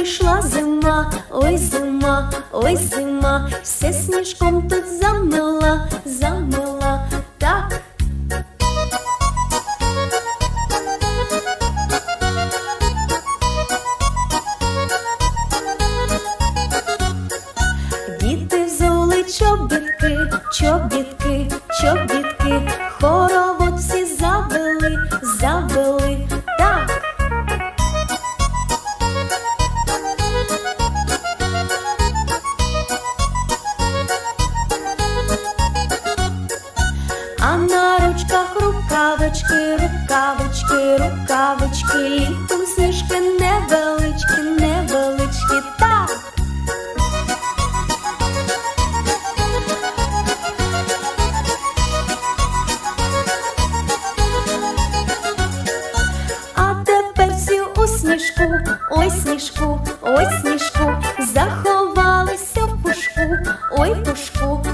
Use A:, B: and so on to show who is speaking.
A: прийшла зима, ой зима, ой зима, все сніжком тут замила, замила, так. Діти взули чобітки, чобітки, А на ручках рукавички, рукавички, рукавички, літом сніжки невеличкі, невеличкі, так. А тепер всі у сніжку, ой сніжку, ой сніжку, заховалися в пушку, ой пушку,